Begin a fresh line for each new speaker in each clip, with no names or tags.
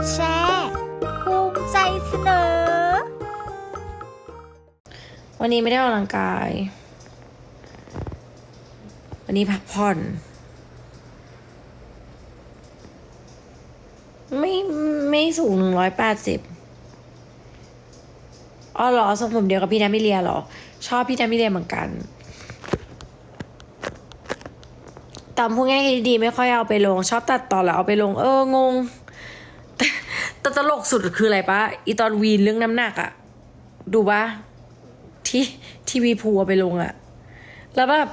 ดแชร์ภูมิใจเสนอ
วันนี้ไม่ได้ออกกำลังกาย วันนี้พักผ่อน ไม่ไม่สูงหนึ่งร้อยแปดสิบอ๋อเหรอทรงผมเดียวกับพี่นามิเลียเหรอ ชอบพี่นามิเลียเหมือนกันตามพูดง่ายดีๆไม่ค่อยเอาไปลง ชอบตัดต่อแล้วเอาไปลงเอองง แต่ตลกสุดคืออะไรปะอีตอนวีนเรื่องน้ำหนักอะดูปะที่ทีวีพูเอาไปลงอะแล้วแบบ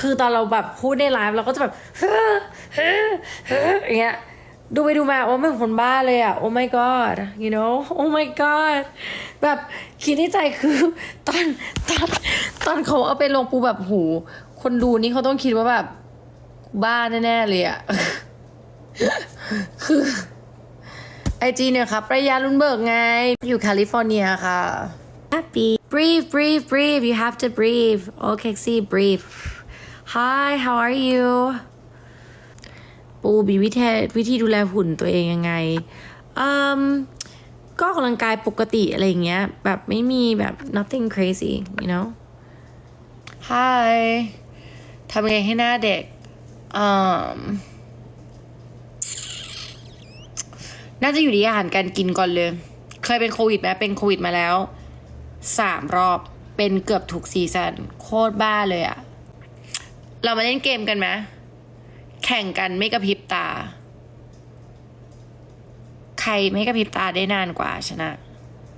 คือตอนเราแบบพูดในไลฟ์เราก็จะแบบเฮ้อเฮ้อเฮ้ออย่างเงี้ยดูไปดูมาโอ้ไม่คนบ้าเลยอะโอ้ my god you know oh my god แบบคิดในใจคือตอนตอนตอนเขาเอาไปลงปูแบบหู คนดูนี่เขาต้องคิดว่าแบบ บ้าแน่ ๆ เลยอะคือ ไอจีเนี่ยครับประยาลุนเบิร์กไง อยู่แคลิฟอร์เนียค่ะ happy breathe breathe breathe you have to breathe okay see breathe hi how are you ปูมีวิธีวิธีดูแลหุ่นตัวเองยังไงอืมก็ออกกำลังกายปกติอะไรอย่างเงี้ย แบบไม่มีแบบ nothing crazy you know hi ทำไงให้หน้าเด็กอืม น่าจะอยู่ที่อาหารการกินก่อนเลย เคยเป็นโควิดไหมเป็นโควิดมาแล้วสามรอบเป็นเกือบถูกซีซันโคตรบ้าเลยอะเรามาเล่นเกมกันไหมแข่งกันไม่กระพริบตา ใครไม่กระพริบตาได้นานกว่าชนะ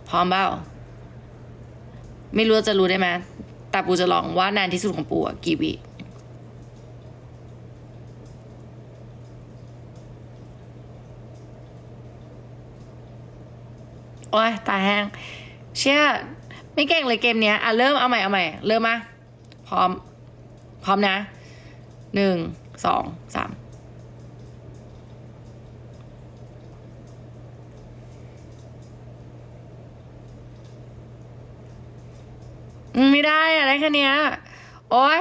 พร้อมเปล่าไม่รู้จะรู้ได้ไหมแต่ปูจะลองว่านานที่สุดของปูอะกี่วิ โอ้ยตาแห้งเชื่อไม่เก่งเลยเกมเนี้ยอะเริ่มเอาใหม่เอาใหม่เริ่มมาพร้อม พร้อมนะหนึ่งสองสามไม่ได้อะได้แค่นี้โอ้ย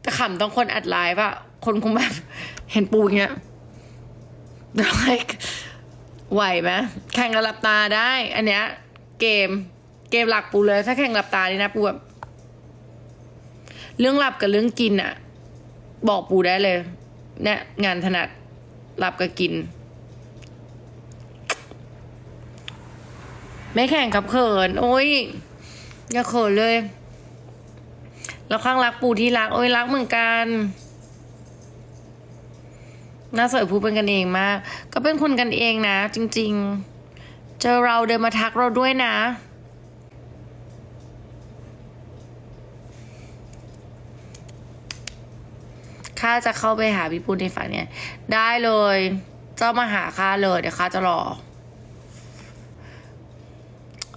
แต่ขำต้องคนอัดไลฟ์อะคนคงแบบเห็นปูอย่างเงี้ย like ไหวไหมแข่งกับหลับตาได้ อันเนี้ย เกม เกมหลักปูเลย ถ้าแข่งหลับตานี่นะปูแบบเรื่องหลับกับเรื่องกินอะบอกปูได้เลย เนี่ยงานถนัดหลับกับกิน ไม่แข่งกับเขิน โอ้ยอย่าเขินเลย แล้วข้างรักปูที่รัก โอ้ยรักเหมือนกัน น่าสวยพูดเป็นกันเองมาก ก็เป็นคนกันเองนะ จริง ๆ เจอเราเดินมาทักเราด้วยนะ ข้าจะเข้าไปหาพี่ปุณในฝันเนี่ย ได้เลย เจ้ามาหาข้าเลยเดี๋ยวข้าจะรอ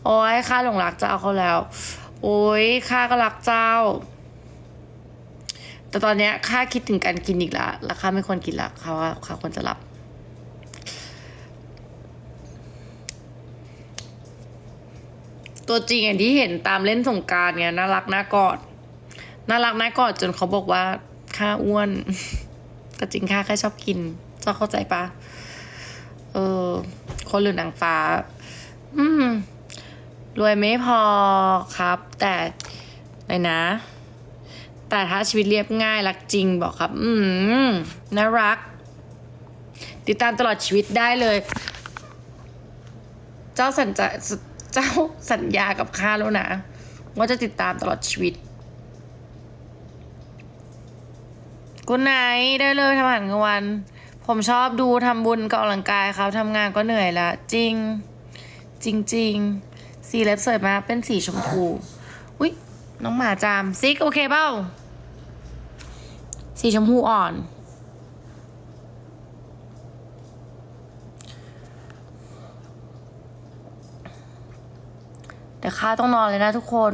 โอ้ยข้าหลงรักเจ้าเขาแล้ว โอ้ยข้าก็รักเจ้า แต่ตอนเนี้ยข้าคิดถึงการกินอีกแล้วแล้วข้าไม่ควรกินละข้าว่าข้าควรจะหลับตัวจริงอย่างที่เห็นตามเล่นสงการเนี่ยน่ารักน่ากอดน่ารักน่ากอดจนเขาบอกว่าข้าอ้วนแต่จริงข้าแค่ชอบกินเจ้าเข้าใจปะเออคนหรือนางฟ้า อืม รวยไม่พอครับ แต่ไหนนะ แต่ถ้าชีวิตเรียบง่ายรักจริงบอกครับ อืมน่ารัก ติดตามตลอดชีวิตได้เลย เจ้าสัญจะเจ้าสัญญากับข้าแล้วนะว่าจะติดตามตลอดชีวิตกุนไหนได้เลยทำอาหารกลางวัน ผมชอบดูทำบุญกับออกกำลังกายครับทำงานก็เหนื่อยละจริง จริงๆสีเล็บสวยมากเป็นสีชมพู อุ้ยน้องหมาจามซิกโอเคเปล่า สีชมพูอ่อน แต่ค่าต้องนอนเลยนะทุกคน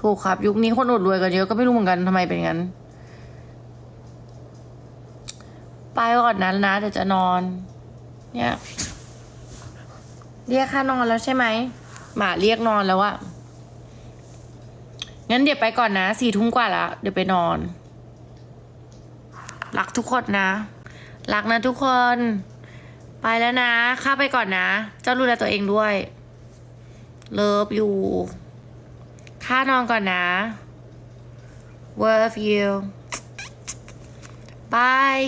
ถูกครับ ยุคนี้คนอดรวยกันเยอะก็ไม่รู้เหมือนกันทำไมเป็นงั้น ไปก่อนนั้นนะเดี๋ยวจะนอน เนี่ยเรียกค่านอนแล้วใช่ไหมหมาเรียกนอนแล้วอะงั้นเดี๋ยวไปก่อนนะสี่ทุ่มกว่าแล้วเดี๋ยวไปนอน รักทุกคนนะ รักนะทุกคน ไปแล้วนะ ข้าไปก่อนนะ เจ้าดูแลตัวเองด้วย เลิฟอยู่ ข้านอนก่อนนะ worth you bye